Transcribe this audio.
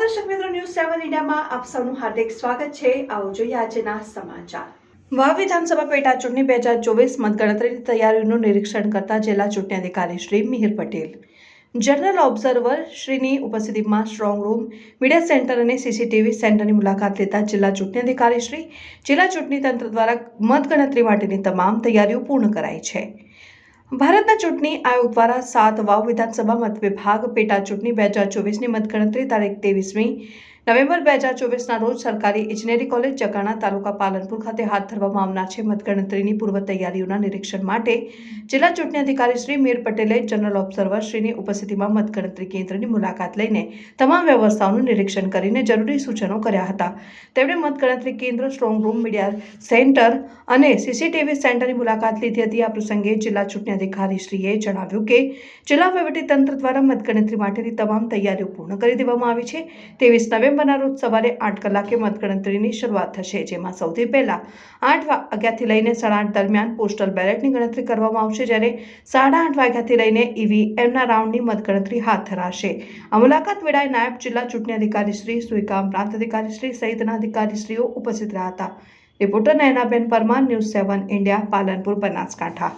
દર્શક મિત્રો ન્યૂઝ સેવન ઇન્ડિયામાં આપ સૌનું હાર્દિક સ્વાગત છે. આવો જોઈએ આજના સમાચાર. વાવ વિધાનસભા પેટા ચૂંટણી બે હજાર ચોવીસ મતગણતરીની તૈયારીઓનું નિરીક્ષણ કરતા જિલ્લા ચૂંટણી અધિકારી શ્રી મિહિર પટેલ. જનરલ ઓબ્ઝર્વર શ્રીની ઉપસ્થિતિમાં સ્ટ્રોંગ રૂમ મીડિયા સેન્ટર અને સીસીટીવી સેન્ટરની મુલાકાત લેતા જિલ્લા ચૂંટણી અધિકારી શ્રી, જિલ્લા ચૂંટણી તંત્ર દ્વારા મતગણતરી માટેની તમામ તૈયારીઓ પૂર્ણ કરાઈ છે. ભારતના ચૂંટણી આયોગ દ્વારા સાત વાવ વિધાનસભા મત વિભાગ પેટા ચૂંટણી બે હજાર ચોવીસની મતગણતરી તારીખ ત્રેવીસમી નવેમ્બર બે હજાર ચોવીસના રોજ સરકારી ઇજનેરી કોલેજ જગાણા તાલુકા પાલનપુર ખાતે હાથ ધરવામાં આવનાર છે મતગણતરીની પૂર્વ તૈયારીઓના નિરીક્ષણ માટે. જિલ્લા ચૂંટણી અધિકારી શ્રી મીર પટેલે જનરલ ઓબ્ઝર્વર શ્રીની ઉપસ્થિતિમાં મતગણતરી કેન્દ્રની મુલાકાત લઈને તમામ વ્યવસ્થાઓનું નિરીક્ષણ કરીને જરૂરી સૂચનો કર્યા હતા. તેમણે મતગણતરી કેન્દ્ર, સ્ટ્રોંગ રૂમ, મીડિયા સેન્ટર અને સીસીટીવી સેન્ટરની મુલાકાત લીધી હતી. આ પ્રસંગે જિલ્લા ચૂંટણી અધિકારીશ્રીએ જણાવ્યું કે, જિલ્લા તંત્ર દ્વારા મતગણતરી માટેની તમામ તૈયારીઓ પૂર્ણ કરી દેવામાં આવી છે. ત્રેવીસ નવેમ્બરના રોજ સવારે આઠ કલાકે મતગણતરીની શરૂઆત થશે, જેમાં સૌથી પહેલા આઠ વાગ્યાથી લઈને સાડા આઠ દરમિયાન પોસ્ટલ બેલેટની ગણતરી કરવામાં આવશે, જ્યારે સાડા આઠ વાગ્યાથી લઈને ઈવીએમના રાઉન્ડની મતગણતરી હાથ ધરાશે. આ મુલાકાત વેળાએ નાયબ જિલ્લા ચૂંટણી અધિકારી શ્રી સુઈકામ પ્રાંત અધિકારી શ્રી સહિતના અધિકારીશ્રીઓ ઉપસ્થિત રહ્યા હતા. Reporter Nayanaben Parmar, news seven India, Palanpur, Banaskantha.